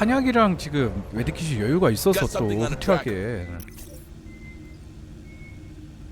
탄약이랑 지금 웨디킷이 여유가 있어서 또 후퇴하게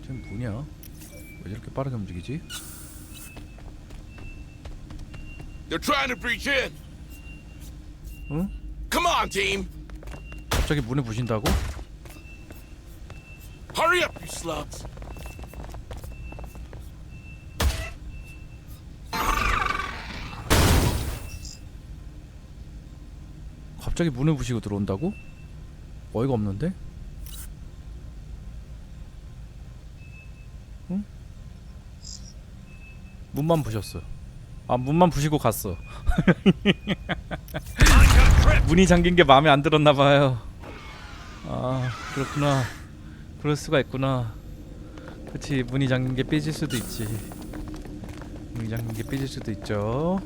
지금 뭐냐 왜 저렇게 빠르게 움직이지? They're trying to breach in. 응? Come on, team. 갑자기 문에 부신다고? Hurry up, you slugs. 갑자기 문에 부시고 들어온다고? 어이가 없는데? 응? 문만 부셨어. 아 문만 부시고 갔어. 문이 잠긴 게 마음에 안 들었나 봐요. 아 그렇구나. 그럴 수가 있구나. 그치 문이 잠긴 게 삐질 수도 있지. 문이 잠긴 게 삐질 수도 있죠.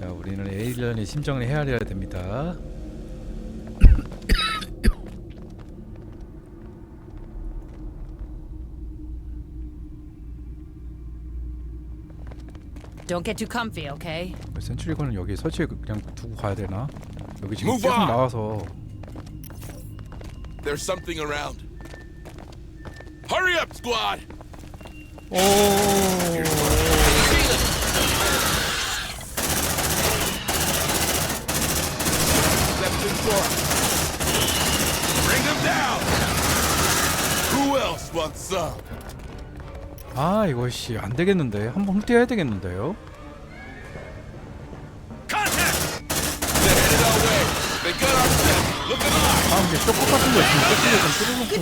자 우리는 에일런의 심정을 헤아려야 됩니다. Don't get too comfy, okay? 센츄리건은 여기 설치해 그냥 두고 가야 되나? 여기 지금 Move 계속 on. 나와서 There's something around. Hurry up, squad. 오 아 이거 씨 안 되겠는데 한번 훑어야 되겠는데요? 아 근데 쇼크 같은 거 있으면 쇼크를 좀 뚫어놓고!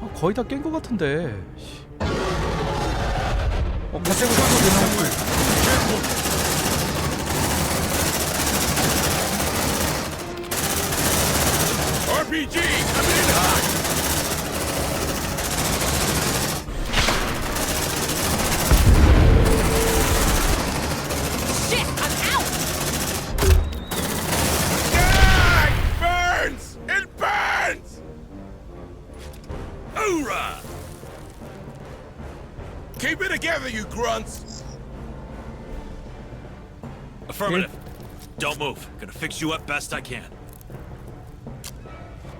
아, 거의 다 깬 거 같은데 씨. 어 갑자기 쇼크 move. Gonna fix you up best I can.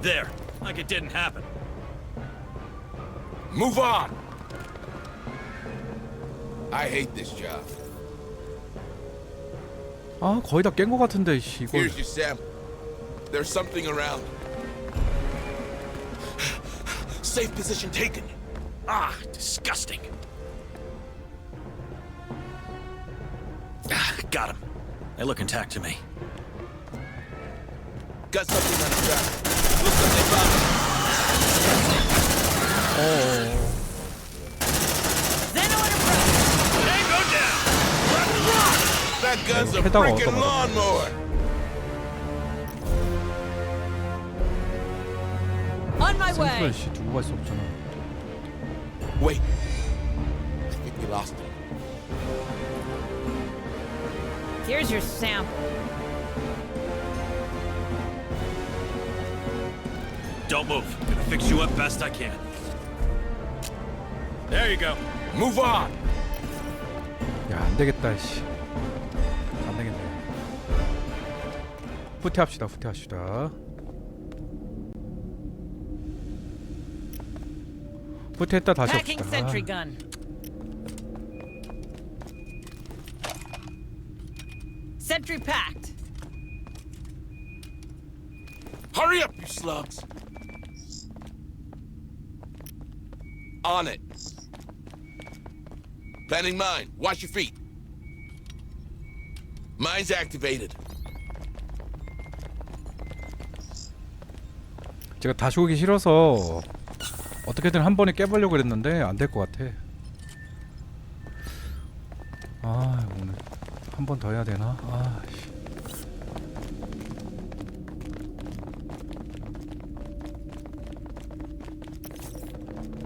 There. Like it didn't happen. Move on! I hate this job. 아 거의 다 깬 거 같은데 씨 이거 Here's your sample. There's something around. Safe position taken. Ah, disgusting. Ah, got him. They look intact to me. Got something on the track. Looks like they found it. Zeno and approach! Tango down! That gun's a 해당 freaking 얻어먹었네. lawnmower. On my way! 센트럴 씨 두고 갈수 없잖아 Wait. I think we lost him. Here's your sample. Don't move. Gonna fix you up best I can. There you go. Move on. 야 안 되겠다 씨 안 되겠네 후퇴합시다 후퇴합시다 후퇴했다 다시 Packing 합시다 sentry gun. Sentry packed. Hurry up, you slugs. On it. Planning mine. Watch your feet. Mine's activated. 제가 다시 오기 싫어서 어떻게든 한 번에 깨보려고 그랬는데 안 될 것 같아 아 오늘 한 번 더 해야 되나 아 씨.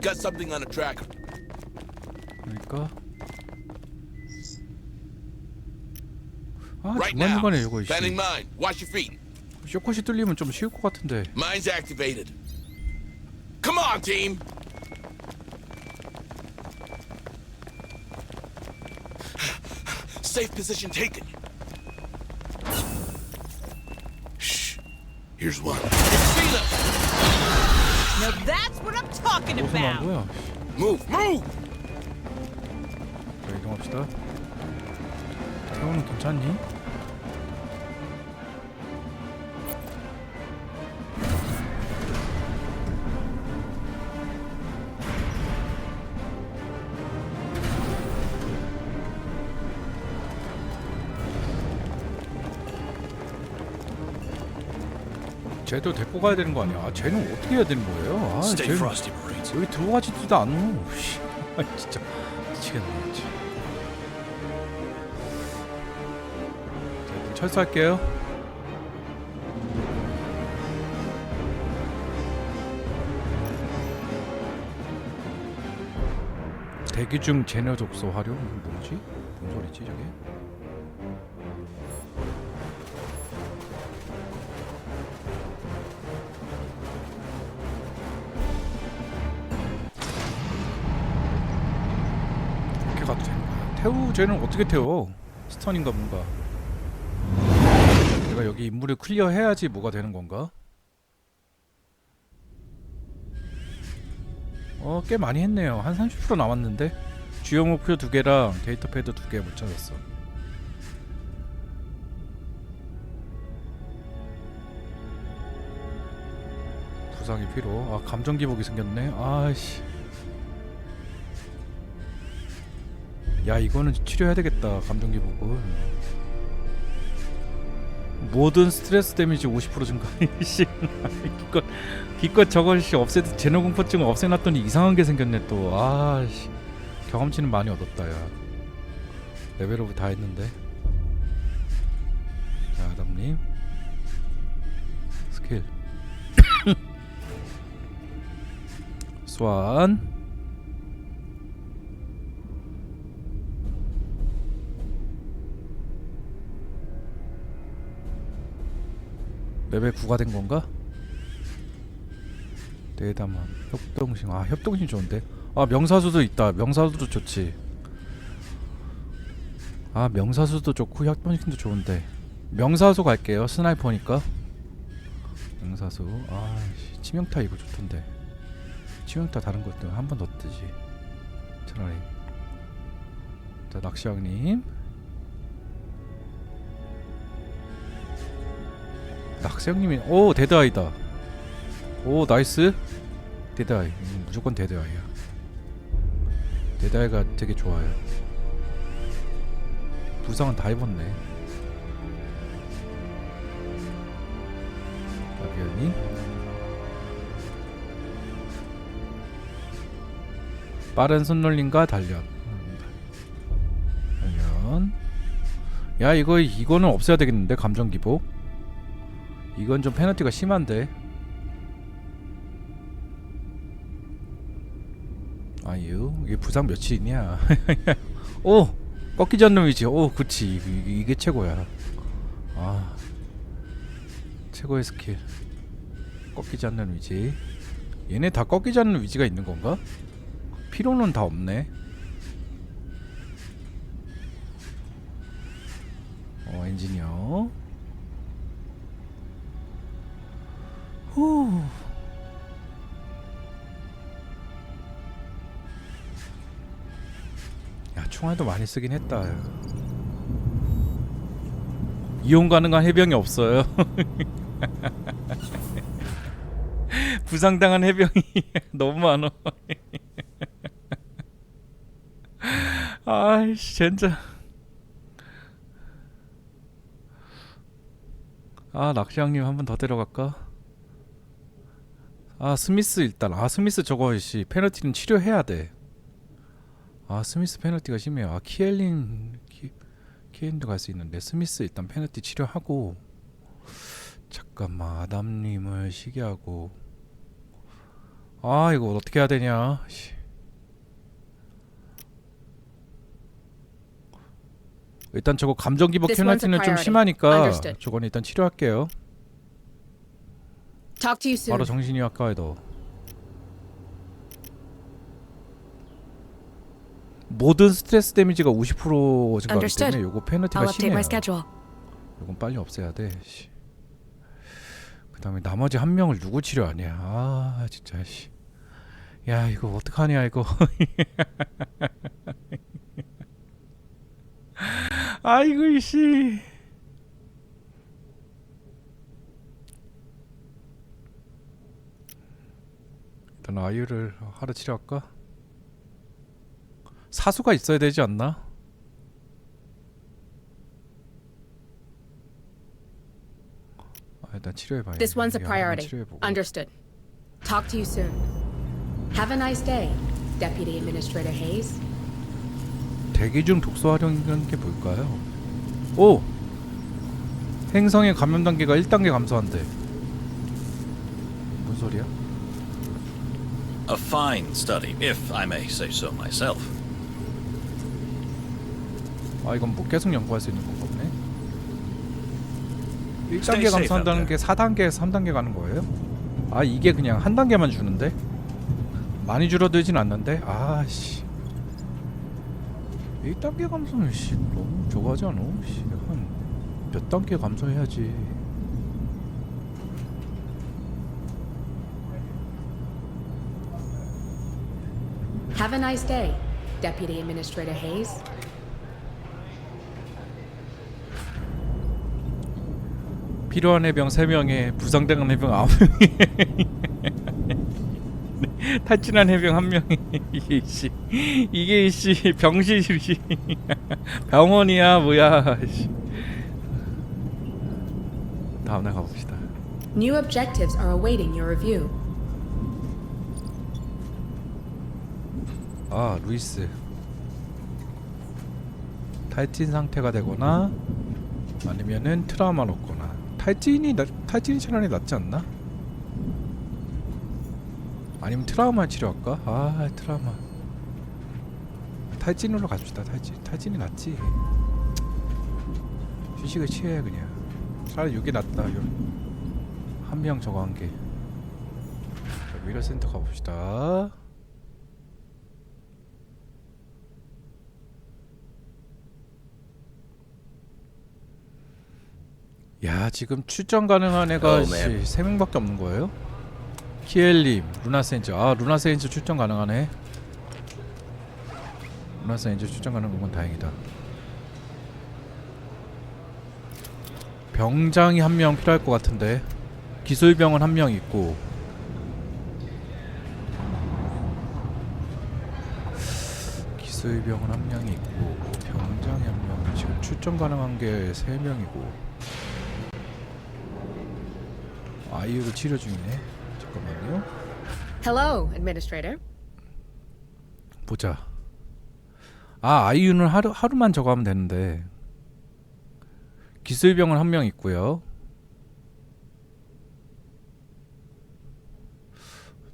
Got something on the tracker. 그러니까 아 Right now. 중간중간에 이거 씨. Planning mine. Watch your feet. 쇼컷이 뚫리면 좀 쉬울 것 같은데 Mine's activated. Come on, team. safe position taken. Shh. Here's one. It's reload. Now that's what I'm talking about. 뭐야? Move, move. 배경 없다. 태우는 괜찮니? 쟤도 데리고 가야 되는 거 아니야? 아, 쟤는 어떻게 해야 되는 거예요? 아, 쟤는. 여기 들어가지도 않어. 씨, 아, 진짜 미치겠네. 진짜. 자, 철수할게요. 대기 중 제너 족소 활용 뭐지? 뭔 소리지 저게? 태우 쟤는 어떻게 태워? 스턴인가 뭔가? 내가 여기 인물을 클리어 해야지 뭐가 되는 건가? 어, 꽤 많이 했네요. 한 30% 남았는데. 주요 목표 두 개랑 데이터 패드 두 개 못 찾았어. 부상이 필요. 아, 감정 기복이 생겼네. 아씨. 야, 이거는 치료해야 되겠다. 감정 기복은. 모든 스트레스 데미지 50% 증가. 씨. 기껏 기껏 저걸 씨 없애 제노 공포증을 없애놨더니 이상한 게 생겼네 또. 아 씨. 경험치는 많이 얻었다 야. 레벨업 다 했는데. 자, 아담님. 스킬. 소환. 레벨 9가 된 건가? 대담함. 협동심. 아 협동심 좋은데? 아 명사수도 있다. 명사수도 좋지. 아 명사수도 좋고 협동심도 좋은데. 명사수 갈게요. 스나이퍼니까. 명사수. 아 씨, 치명타 이거 좋던데. 치명타 다른 것들 한번 더 뜨지 차라리. 자 낚시왕님 낚시왕님이 오 데드아이다. 오 나이스. 데드아이. 음, 무조건 데드아이야. 데드아이가 되게 좋아요. 부상은 다 입었네. 가비언이 빠른 손놀림과 단련. 음, 단련. 야 이거 이거는 없애야 되겠는데 감정 기복 이건 좀 페널티가 심한데. 아유? 이게 부상 며칠이냐? 오! 꺾이지 않는 위치 오 그치. 이- 이게 최고야. 아. 최고의 스킬. 꺾이지 않는 위치. 얘네 다 꺾이지 않는 위치가 있는 건가? 피로는 다 없네. 어 엔지니어 후야 총알도 많이 쓰긴 했다. 이용 가능한 해병이 없어요. 부상당한 해병이 너무 많아. 아이씨 진짜. 아 낚시왕님 한 번 더 데려갈까? 아 스미스 일단 아 스미스 저거 씨 페널티는 치료해야 돼. 아 스미스 페널티가 심해요. 아 키엘린 키, 키엘린도 갈 수 있는데 스미스 일단 페널티 치료하고 잠깐만 아담님을 시기하고 아 이거 어떻게 해야 되냐? 씨. 일단 저거 감정 기복 This one's a 페널티는 좀 priority. 심하니까 Understood. 저건 일단 치료할게요. Talk to you soon. 바로 정신이 아까에도 모든 스트레스 데미지가 50% 증가하기 Understood. 때문에 요거 페널티가 update 심해요. my schedule. 요건 빨리 없애야 돼. 씨. 그다음에 나머지 한 명을 누구 치료하냐? 아 진짜 씨. 야 이거 어떡하냐 이거. 아이고 씨. 일단 아이유를 하루 치료할까? 사수가 있어야 되지 않나? 아, 일단 치료해봐야 This one's a priority. 치료해보고. Understood. Talk to you soon. Have a nice day, Deputy Administrator Hayes. 대기 중 독소 활용이라는 게 뭘까요? 오! 행성의 감염 단계가 1단계 감소한대. 뭔 소리야? A fine study, if I may say so myself. 아 이건 뭐 계속 연구할 수 있는 건가 보네. Stay 1단계 safe 감소한다는 게 4단계에서 3단계 가는 거예요? 아 이게 그냥 한 단계만 주는데? 많이 줄어들진 않는데? 아씨 1단계 감소는 씨 너무 저거하지 않아? 씨한몇 단계 감소해야지 Have a nice day, Deputy Administrator Hayes. 필요한 해병 3명에 부상당한 해병 9명이 탈진한 해병 1명이 이게 씨 이게 씨 병실이 씨 병원이야 뭐야 씨 다음날 가봅시다 New objectives are awaiting your review. 아 루이스. 탈진 상태가 되거나 아니면은 트라우마를 얻거나. 탈진이 나, 탈진이 차라리 낫지 않나? 아니면 트라우마 치료할까? 아 트라우마. 탈진으로 갑시다 탈진 탈진이 낫지. 휴식을 취해 그냥. 차라리 이게 낫다 한명 저거 한개 위로 센터 가봅시다 야 지금 출전 가능한 애가 Oh, 씨. 세 명밖에 없는 거예요? 키엘님, 루나센즈. 아 루나센즈 출전 가능하네. 루나센즈 출전 가능한 건 다행이다. 병장이 한 명 필요할 것 같은데 기술병은 한 명 있고 기술병은 한 명이 있고 병장이 한 명. 지금 출전 가능한 게 세 명이고 아이유를 치료 중이네. 잠깐만요. Hello, Administrator. 보자. 아 아이유는 하루 하루만 저거 하면 되는데 기술병은 한 명 있고요.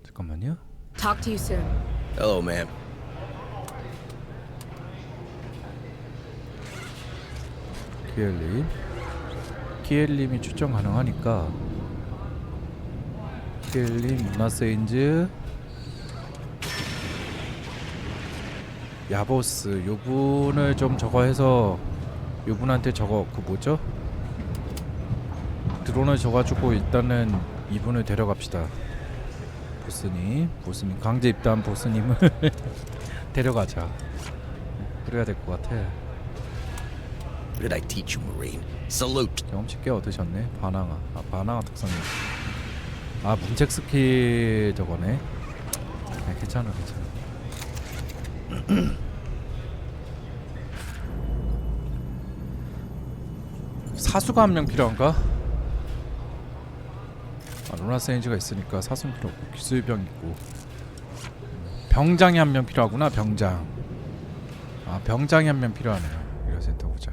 잠깐만요. Talk to you soon. Hello, ma'am. 키엘님, 키엘님이 출전 가능하니까 키엘님, 루나세인즈, 야보스 요분을 좀 저거 해서 요분한테 저거 그 뭐죠? 드론을 줘가지고 일단은 이분을 데려갑시다. 보스님, 보스님 강제 입단 보스님을 데려가자. 그래야 될 것 같아. What did I teach you, Marine? Salute. 경험치 꽤 얻으셨네. 바나나. 아, 바나나 특성이. 아, 문책 스킬 저거네. 아, 괜찮아, 괜찮아. 사수가 한 명 필요한가? 아, 루나 세인지가 있으니까 사수는 필요 없고 기술병 있고 병장이 한 명 필요하구나 병장 아 병장이 한 명 필요하네요 이런 센터 보자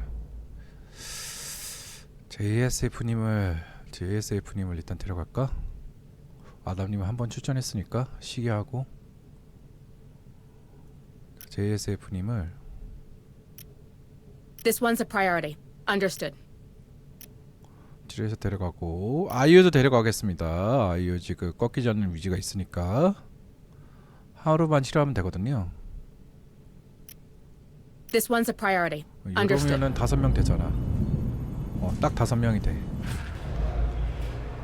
JSF님을 JSF님을 일단 데려갈까? 아담님은 한번 출전했으니까 시기하고 JSF님을 This one's a priority. Understood. 지뢰에서 데려가고 아이유도 데려가겠습니다. 아이유 지금 꺾이지 않는 위지가 있으니까 하루만 치료하면 되거든요. This one's a priority. Understood. 이러면은 다섯 명 되잖아. 어, 딱 다섯 명이 돼.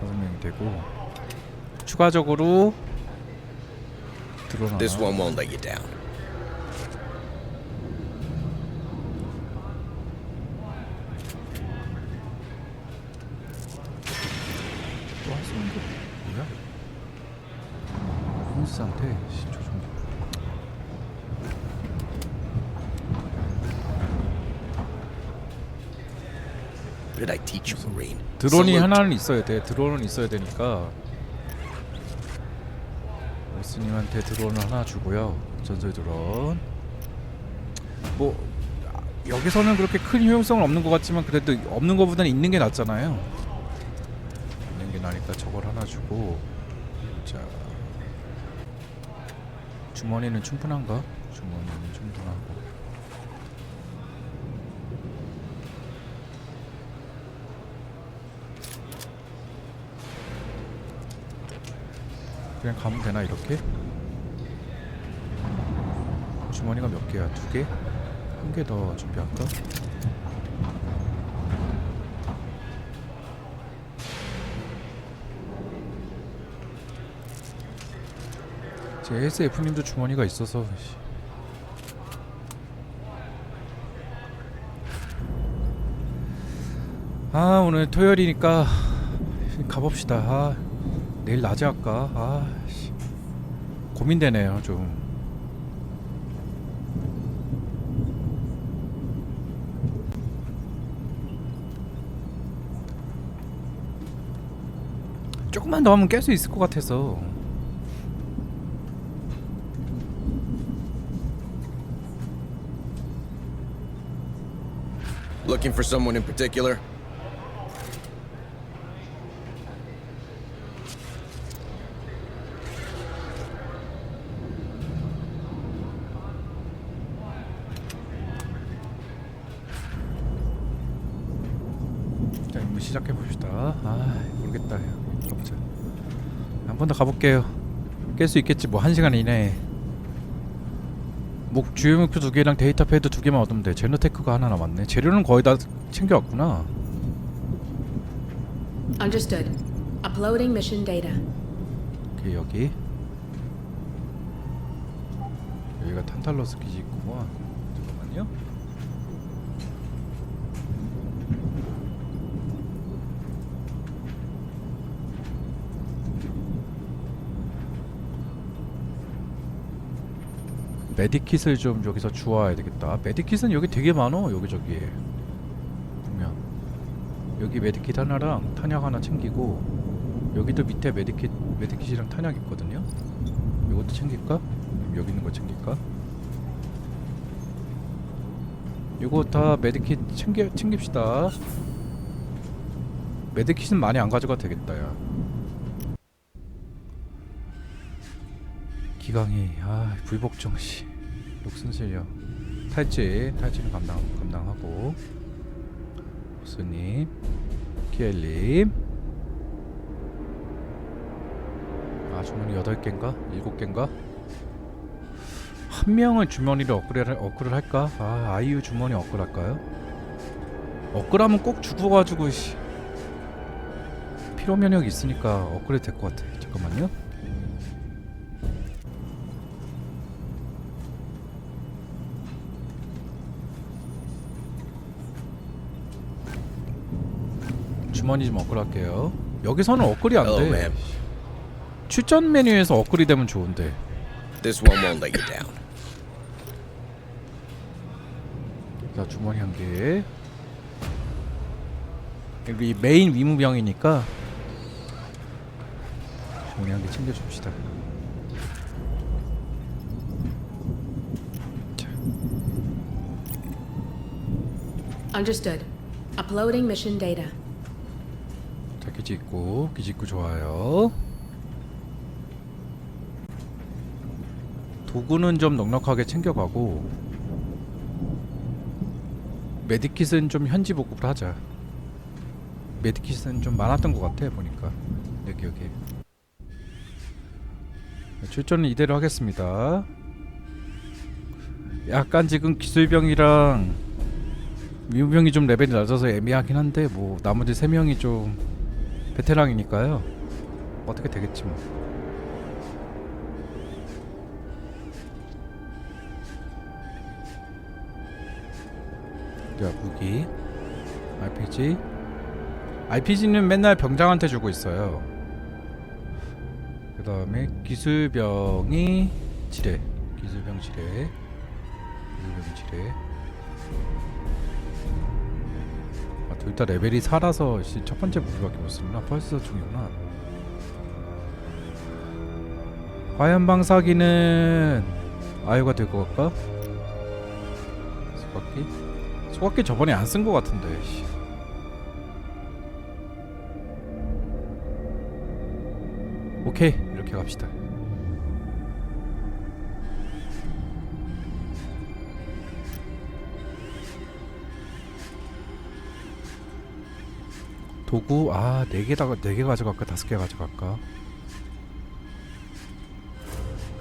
다섯 명이 되고 추가적으로 드론 하나. This one won't let you down. 또할 수 있는 게 뭐야? 혼스 상태 씨, 저 정도. What did I teach you, Marine? 드론이. 하나는 있어야 돼. 드론은 있어야 되니까 오 스님한테 드론을 하나 주고요. 전술 드론. 뭐 아, 여기서는 그렇게 큰 효용성은 없는 것 같지만 그래도 없는 것보다는 있는 게 낫잖아요. 있는 게 나니까 저걸 하나 주고 자 주머니는 충분한가? 주머니는 충분하고. 그냥 가면 되나 이렇게? 주머니가 몇 개야? 두 개? 한 개 더 준비할까? 제 SF님도 주머니가 있어서 씨. 아 오늘 토요일이니까 가봅시다 아, 내일 낮에 할까 아 씨. 고민되네요 좀 조금만 더 하면 깰 수 있을 것 같아서? 자 임무 시작해 봅시다 아 모르겠다 가보자 한 번 더 가볼게요. 깰 수 있겠지 뭐한 시간 이내에. 목 주요 목표 두 개랑 데이터 패드 두 개만 얻으면 돼. 제노테크가 하나 남았네. 재료는 거의 다 챙겨왔구나. Understood. Uploading mission data. 오케이 여기. 여기가 탄탈러스 기지 있구만. 잠깐만요 메디킷을 좀 여기서 주워야 되겠다 메디킷은 여기 되게 많어 여기저기에 보면 여기 메디킷 하나랑 탄약 하나 챙기고 여기도 밑에 메디킷 메디킷이랑 탄약 있거든요. 이것도 챙길까? 여기 있는 거 챙길까? 이거 다 메디킷 챙겨 챙깁시다. 메디킷은 많이 안 가져가도 되겠다, 야. 기강이 아 불복종 씨 녹슨 실력 탈지 탈지는 감당 감당하고 보스님 키엘님 아 주머니 8개인가? 7개인가? 한 명은 주머니를 업그레이드, 업그레이드 할까? 아 아이유 주머니 업그레이드 할까요? 업그레이드하면 꼭 죽어가지고 씨. 피로 면역이 있으니까 업그레이드 될 것 같아 잠깐만요 주머니 좀 업그레이드 할게요 여기서는 Hello, 안돼 ma'am. 출전 메뉴에서 업그레이드 되면 좋은데 This one won't let you down. 자 주머니 한 개 여기 메인 위무병이니까 주머니 한 개 챙겨줍시다 자, Understood. Uploading mission data. 기지 있고 좋아요. 도구는 좀 넉넉하게 챙겨가고 메디킷은 좀 현지 보급을 하자. 메디킷은 좀 많았던 것 같아 보니까 여기 여기 출전은 이대로 하겠습니다. 약간 지금 기술병이랑 미무병이 좀 레벨이 낮아서 애매하긴 한데 뭐 나머지 세 명이 좀 베테랑이니까요. 어떻게 되겠지 뭐. 자 무기 RPG RPG는 맨날 병장한테 주고 있어요. 그 다음에 기술병이 지뢰 기술병 지뢰 기술병 지뢰 둘다 레벨이 4라서 씨, 첫 번째 무기밖에 못 쓰구나 펄스 중이구나 화염 방사기는 아유가 될 것 같까? 소각기? 소각기 저번에 안 쓴 것 같은데 씨. 오케이 이렇게 갑시다 도구 아 4개다가 4개 가져갈까 5개 가져갈까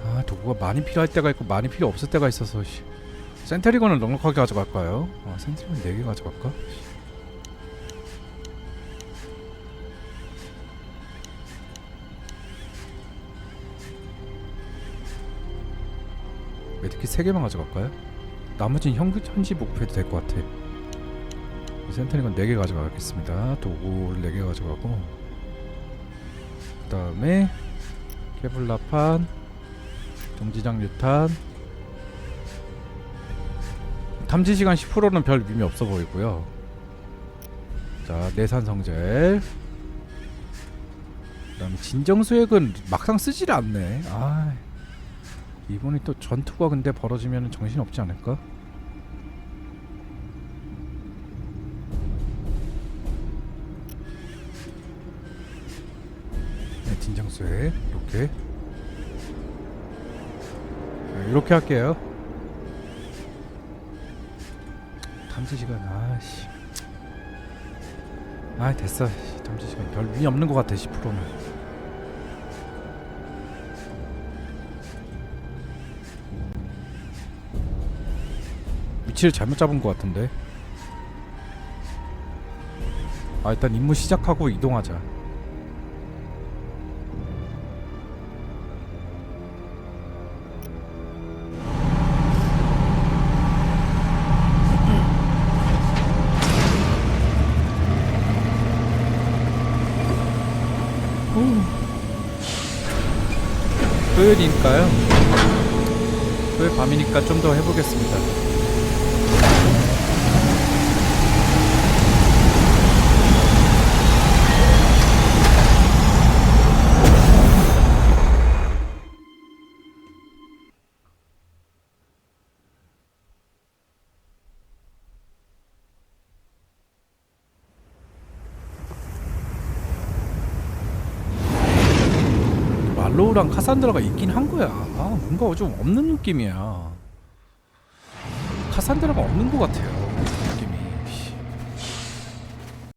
아 도구가 많이 필요할 때가 있고 많이 필요 없을 때가 있어서 씨. 센트리건을 넉넉하게 가져갈까요? 아 센트리건 4개 가져갈까? 메디킷 3개만 가져갈까요? 나머지는 현, 현지 목표해도 될 것 같아 센터링은 4개 가져가겠습니다. 도구를 4개 가져가고. 그 다음에 케블라판 정지장 유탄. 탐지 시간 10%는 별 의미 없어 보이고요. 자 내산성젤. 그 다음에 진정 수액은 막상 쓰질 않네. 아 이번에 또 전투가 근데 벌어지면 정신 없지 않을까? 진정수에 이렇게. 네, 이렇게 할게요. 탐지 시간 아씨. 아 됐어. 씨, 탐지 시간. 별 의미 없는 것 같아 10%는. 위치를 잘못 잡은 것 같은데. 아 일단 임무 시작하고 이동하자 토요일이니까요? 토요일 밤이니까 좀 더 해보겠습니다 말로우랑 카산드라가 있긴 한 거야. 아, 뭔가 좀 없는 느낌이야. 카산드라가 없는 것 같아요. 느낌이.